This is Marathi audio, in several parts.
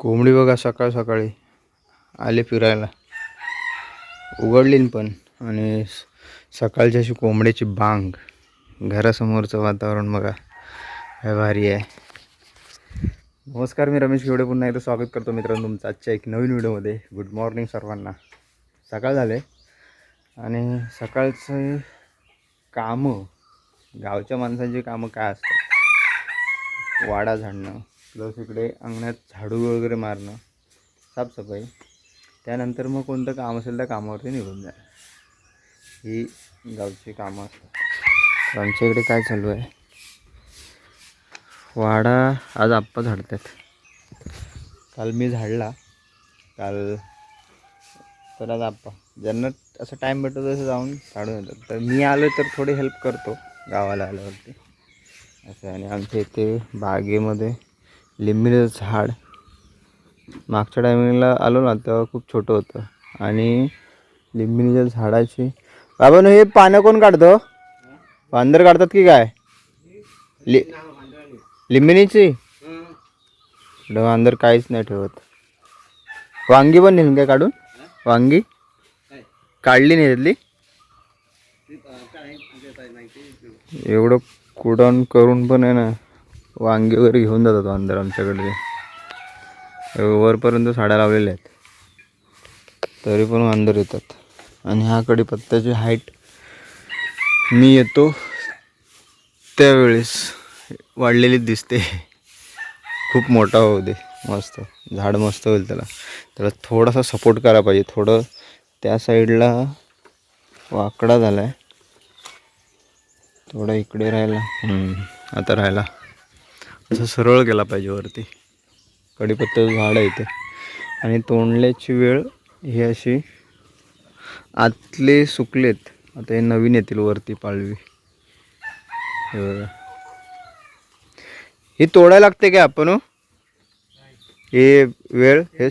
कोंबडी बघा सकाळ सकाळी. आले फिरायला. उघडलीन पण. आणि स- सकाळची अशी कोंबड्याची बांग. घरासमोरचं वातावरण बघा. काय भारी आहे. नमस्कार मी रमेश घेवडे. पुन्हा एकदा स्वागत करतो मित्रांनो तुमचं आजच्या एक नवीन व्हिडिओमध्ये. गुड मॉर्निंग सर्वांना. सकाळ झाले. आणि सकाळचं कामं गावच्या माणसांची कामं काय असतात? वाडा झाडणं. प्लस इकडे अंगणात झाडू वगैरे मारणं साफसफाई. त्यानंतर मग कोणतं काम असेल त्या कामावरती निघून जा ही गावची कामं असतात. आमच्या इकडे काय चालू आहे? वाडा आज आप्पा झाडतात. काल मी झाडला. काल तर आज आप्पा. ज्यांना असं टाईम भेटतो तसं जाऊन झाडून येतात. तर मी आलो तर थोडी हेल्प करतो गावाला आल्यावरती. असं आणि आमच्या इथे बागेमध्ये लिंबीचं झाड. मागच्या टायमिंगला आलो ना तेव्हा खूप छोटं होतं. आणि लिंबिणीच्या झाडाची बाबा हे पानं कोण काढतं हो? वांदर काढतात की काय? लि लिंबिणीची? इकडं वांदर काहीच नाही ठेवत. वांगी पण नेली काय काढून? वांगी? काढली नाही त्यातली? एवढं कुडण करून पण आहे ना. वांगी वगैरे घेऊन जातात वांदर आमच्याकडे वरपर्यंत साड्या लावलेल्या आहेत. तरी पण वांदर येतात. आणि हा कडीपत्त्याची हाईट मी येतो त्यावेळेस वाढलेलीच दिसते. खूप मोठा होऊ दे. मस्त. झाड मस्त होईल त्याला. त्याला थोडासा सपोर्ट करायला पाहिजे. थोडं त्या साईडला वाकडा झाला आहे थोडा इकडे राहिला. आता राहिला. असं सरळ गेला पाहिजे वरती. कडीपत्त्याचं झाड आहे इथे. आणि तोंडल्याची वेळ ही अशी आतले सुकलेत. आता हे नवीन येतील वरती पाळवी. हे बघा. ही तोडायला लागते का आपण हो? हे वेळ हे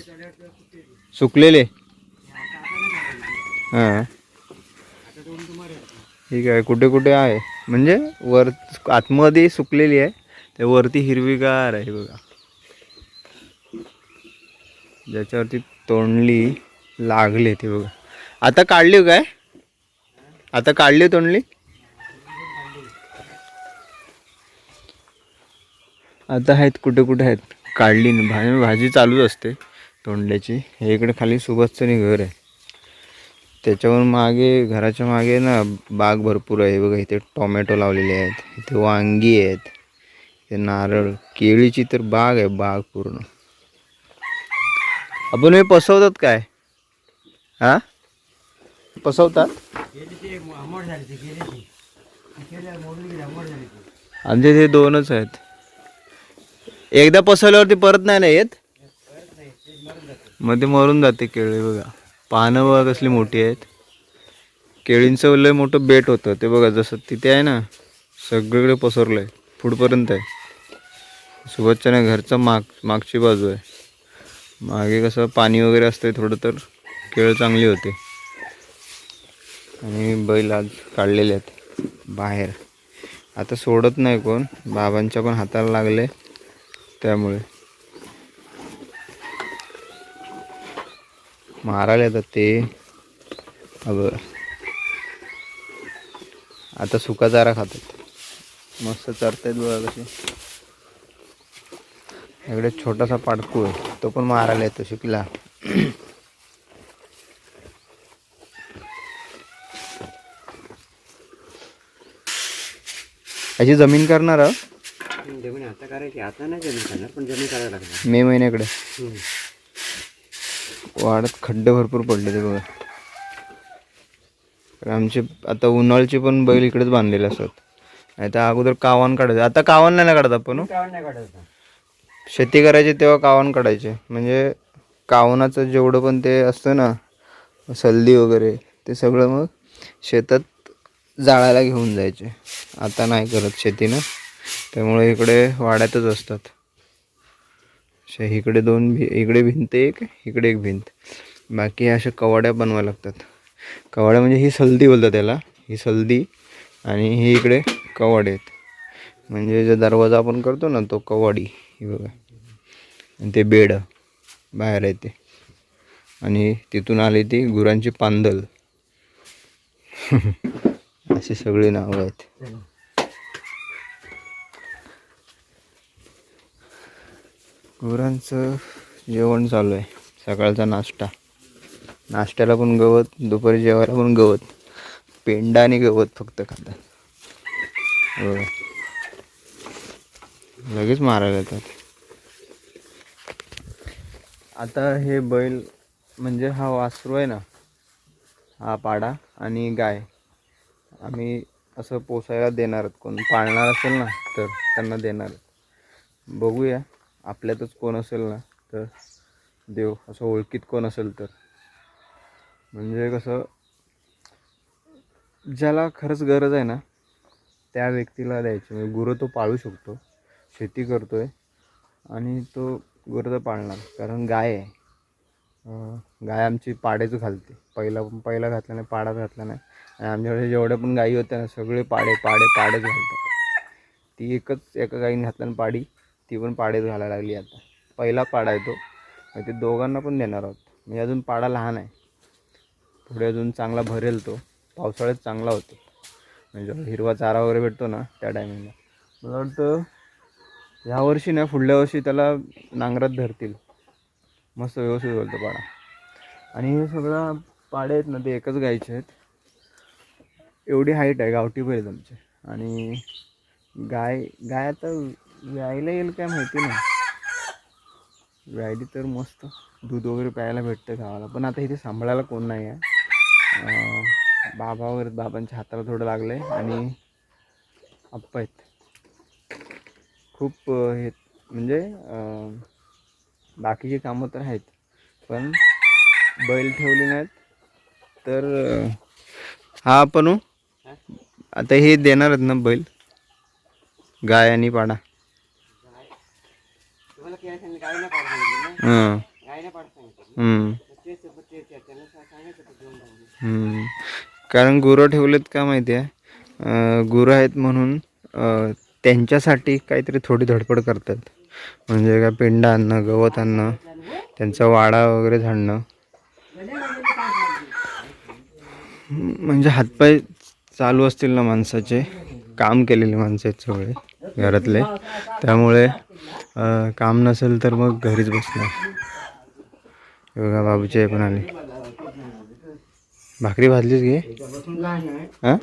सुकलेले. हां. ठीक आहे कुठे कुठे आहे? म्हणजे वर आतमध्ये सुकलेली आहे. ते वरती हिरवीगार आहे बघा. ज्याच्यावरती तोंडली लागली ते बघा. आता काढली हो काय? आता काढली हो तोंडली? आता आहेत कुठे कुठे आहेत? काढली नाही भाजी भाजी चालूच असते तोंडल्याची. हे इकडे खाली सुभाषचं घर आहे. त्याच्यावर मागे घराच्या मागे ना बाग भरपूर आहे. बघा इथे टोमॅटो लावलेले आहेत. इथे वांगी आहेत. ते नारळ. केळीची तर बाग आहे बाग पूर्ण. आपण हे पसवतात काय? हा? पसवतात? आमचे ते दोनच आहेत. एकदा पसवल्यावरती परत नाही ना येत? मध्ये मरून जाते केळी बघा. पानं बघा कसली मोठी आहेत. केळींचं लय मोठं बेट होतं ते बघा जसं तिथे आहे ना सगळीकडे पसरलं आहे पुढपर्यंत आहे. सुभाषच्या नाही घरचं माग मागची बाजू आहे. मागे कसं पाणी वगैरे असतं थोडं तर केळ चांगली होते. आणि बैल आज काढलेले आहेत बाहेर. आता सोडत नाही कोण बाबांच्या पण हाताला लागले त्यामुळे. मारायला येतात ते. अगं आता सुका चारा खातात. मस्त चरतायत बघा कसे इकडे छोटासा पाडकू आहे. तो पण मारायला येतो शिकला. अशी जमीन करणार जमीन आता करायची. आता नाही जमीन करणार पण जमीन करायला लागणार. मे महिन्याकडे. वाढत खड्डे भरपूर पडले ते बघा. तर आमचे आता उन्हाळ्याचे पण बैल इकडेच बांधलेले असतात. नाही तर अगोदर कावान काढायचं. आता कावान नाही ना काढत आपण हो? नाही काढायचं शेती करायची तेव्हा कावण काढायचे? म्हणजे कावणाचं जेवढं पण ते असतं ना सल्दी वगैरे ते सगळं मग शेतात जाळायला घेऊन जायचे. आता नाही करत शेतीनं. त्यामुळे इकडे वाड्यातच असतात. असे इकडे दोन भी इकडे भिंत एक इकडे एक भिंत. बाकी अशा कवाड्या बनवायला लागतात. कवाड्या म्हणजे ही सल्दी बोलतात त्याला. ही सल्दी आणि ही इकडे कवाडे आहेत. म्हणजे जो दरवाजा आपण करतो ना तो कवाडी. हे बघा. आणि ते बेड बाहेर येते आणि तिथून आली ती गुरांची पांदल. अशी सगळी नावं आहेत. गुरांचं जेवण चालू आहे. सकाळचा नाश्ता. नाश्त्याला पण गवत दुपारी जेवायला पण गवत. पेंडा आणि गवत फक्त खातात. हो. लगेच मारायला येतात. आता हे बैल म्हणजे हा वासरू आहे ना हा पाडा आणि गाय आम्ही असं पोसायला देणार आहोत. कोण पाळणार असेल ना तर त्यांना देणार बघूया आपल्यातच कोण असेल ना तर देव असं ओळखीत कोण असेल तर. म्हणजे कसं ज्याला खरंच गरज आहे ना त्या व्यक्तीला द्यायची. म्हणजे गुरं तो पाळू शकतो. शेती करतो आहे आणि तो गुरं पाळणार कारण गाय आहे. गाय आमची पाडेच घालते. पहिला पहिला घातला नाही पाडाच घातला नाही. आणि आमच्याकडे जेवढ्या पण गायी होत्या ना सगळे पाडे पाडे पाडेच घालतात. ती एकच एका गाईने घातल्यानं पाडी ती पण पाडेच घालायला लागली आता. पहिला पाडा आहे तो. ते दोघांना पण देणार आहोत. म्हणजे अजून पाडा लहान आहे. पुढे अजून चांगला भरेल तो. पावसाळ्यात चांगला होतो. म्हणजे हिरवा चारा वगैरे भेटतो ना त्या टायमिंगला. मला वाटतं ह्या वर्षी नाही पुढल्या वर्षी त्याला नांगरात धरतील. मस्त व्यवस्थित बोलतो पाडा. आणि हे सगळं पाडे आहेत ना ते एकच गायचे आहेत. एवढी हाईट आहे गावठी बैल आमचे आणि गाय गाय आता व्यायला येईल काय माहिती नाही. व्यायली तर मस्त. दूध वगैरे प्यायला भेटतं गावाला. पण आता इथे सांभाळायला कोण नाही आहे. बाबा वगैरे बाबांच्या हाताला थोडं लागलं आहे आणि आप्पा आहेत. खूप हे म्हणजे बाकीची कामं तर आहेत पण बैल ठेवले नाहीत. तर हा आपण हो. आता हे देणार आहेत ना बैल? गाय आणि पाडा. कारण गुरं ठेवलेत का माहिती आहे? गुरं आहेत म्हणून त्यांच्यासाठी काहीतरी थोडी धडपड करतात. म्हणजे काय पेंडा आणणं गवत आणणं त्यांचा वाडा वगैरे झाडणं. म्हणजे हातपाय चालू असतील ना माणसाचे काम केलेले माणसं आहेत सगळे घरातले. त्यामुळे काम नसेल तर मग घरीच बसणार. बघा बाबूची पण आली. भाकरी भाजलीच घे नाही हां?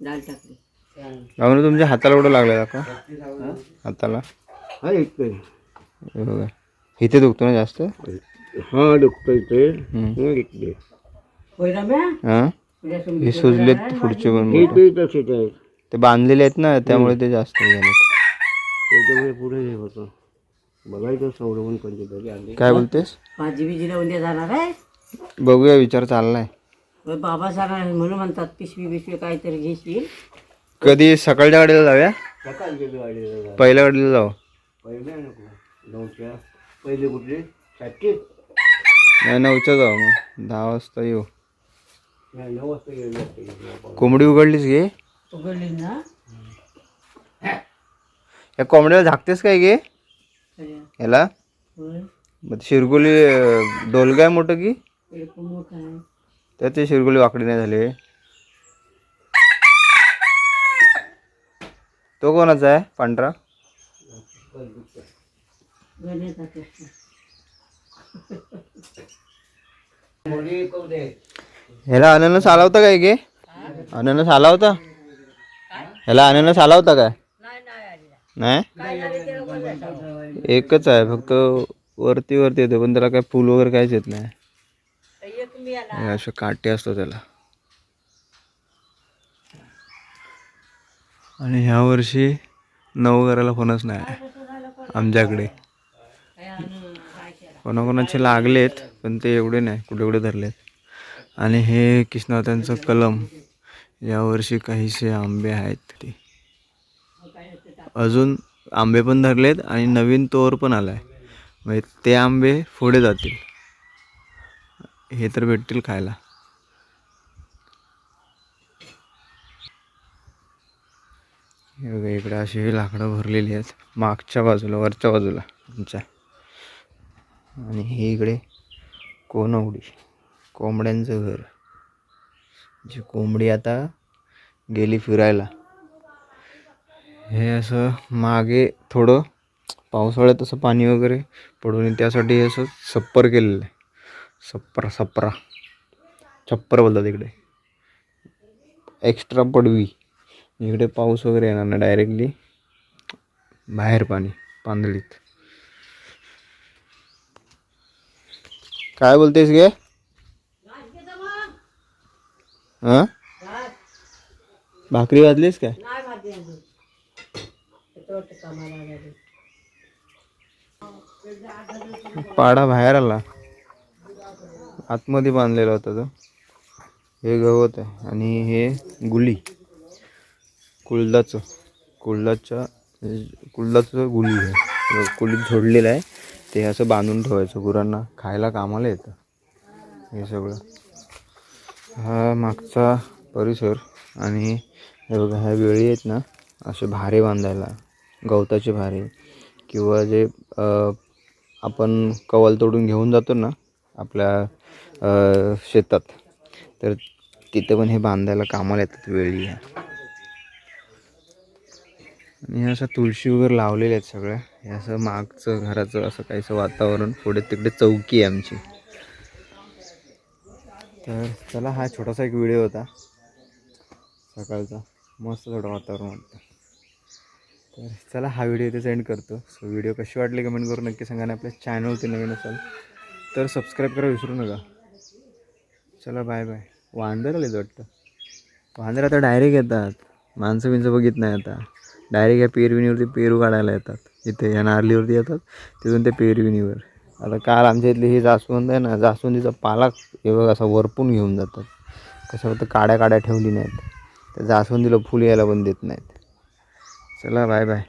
टाकली. बाबून तुमच्या हाताला एवढं लागलं दाखवा. हाताला. हा हे बघा. इथे दुखतो ना जास्त? हा दुखतो इथे. हम्म. इकडे. होय रम्या हां? हे सुजलेत पुढचे पण तसेच आहे ते. बांधलेले आहेत ना त्यामुळे ते जास्त झाले त्याच्यामुळे पुढे हे होतं. बघायचं तरी आली काय बोलतेस? भाजी बिजीला उद्या जाणार आहे. बघूया विचार चाललाय. बाबा आहे म्हणून म्हणतात पिशवी बिशवी काहीतरी घेशील. कधी? सकाळच्या गाडीला जाऊया? सकाळ गेलो गाडीला पहिल्या गाडीला जाऊ. पहिले नको. नऊच्या. पहिले कुठले? नाही नऊच्या जाऊ मग. दहा वाजता येऊ. नाही नऊ वाजता गेलो वाटतं. कोंबडी उघडलीस घे उघडली ना? या कोंबडीला झाकतेस काय घे सगळ्या. याला? होय. मग ते शिरगोली अं, डोलगा आहे मोठं की? मोठं आहे. त्यात ते शिरगोली वाकडी नाही झाले. तो कोणाचा आहे? पांढरा? ह्याला अननस आला होता काय गे? अननस आला होता? ह्याला अननस आला होता काय? नाही? एकच आहे फक्त वरती वरती येते पण त्याला काय फुल वगैरे काहीच येत नाही. हे असे काटे असतो त्याला. आणि ह्या वर्षी नऊ फोनच नाही आमच्याकडे. कोणाकोणाचे लागलेत पण ते एवढे नाही कुठे कुठे धरलेत. आणि हे कृष्णावतांचं कलम यावर्षी काहीसे आंबे आहेत ते. अजून आंबे पण धरलेत आणि नवीन तोर पण आला आहे म्हणजे ते आंबे पुढे जातील. हे तर भेटतील खायला. हे बघा इकडे अशी लाकडं भरलेली आहेत. मागच्या बाजूला वरच्या बाजूला आमच्या. आणि हे इकडे कोनवडी कोंबड्यांचं घर. जी कोंबडी आता गेली फिरायला. हे असं मागे थोडं पावसाळ्यात असं पाणी वगैरे पडून त्यासाठी असं सप्पर केलेलं आहे. सप्परा सप्परा छप्पर बोलतात इकडे. एक्स्ट्रा पडवी. इकडे पाऊस वगैरे येणार ना डायरेक्टली बाहेर पाणी पांदळीत काय बोलतेस गे? हां? भाकरी वाजलीस काय. पाडा बाहेर आला. आतमध्ये बांधलेला होता तो. हे गवत आहे आणि हे गुली कुलदाचं. कुलदाच्या कुलदाचं गुली आहे. कुलीत झोडलेलं आहे. ते असं बांधून ठेवायचं गुरांना. खायला कामाला येतं. हे सगळं. हा मागचा परिसर आणि हे बघा ह्या वेळी आहेत ना असे भारे बांधायला. गवताचे भारे. किंवा जे आपण कवल तोडून घेऊन जातो ना आपल्या शेतात. तर तिथं पण हे बांधायला कामाला येतात वेळी. आणि हे असं तुळशी वगैरे लावलेल्या आहेत सगळ्या. हे असं मागचं घराचं असं काहीसं वातावरण पुढे तिकडे चौकी आहे आमची. तर चला हा छोटासा एक व्हिडिओ होता. सकाळचा. मस्त थोडं वातावरण वाटतं. तर चला हा व्हिडिओ इथे सेंड करतो. सो व्हिडिओ कशी वाटली कमेंट करून नक्की सांगा आणि आपल्या चॅनलवरती नवीन असाल तर सबस्क्राईब करा विसरू नका. चला बाय बाय वांदर आलेत वाटतं वांदर आता डायरेक्ट येतात. माणसं बिंचं बघित नाही आता. डायरेक्ट या पेरविणीवरती पेरू काढायला येतात. इथे या नारलीवरती येतात. तिथून ते पेरविणीवर. आता काल आमच्या इथली ही जास्वंद आहे ना जास्वंदीचा पाला हे बघ असा वरपून घेऊन जातात. कशा तर काड्या काड्या ठेवली नाहीत. त्या जास्वंदीला फुल यायला पण देत नाहीत. चला बाय बाय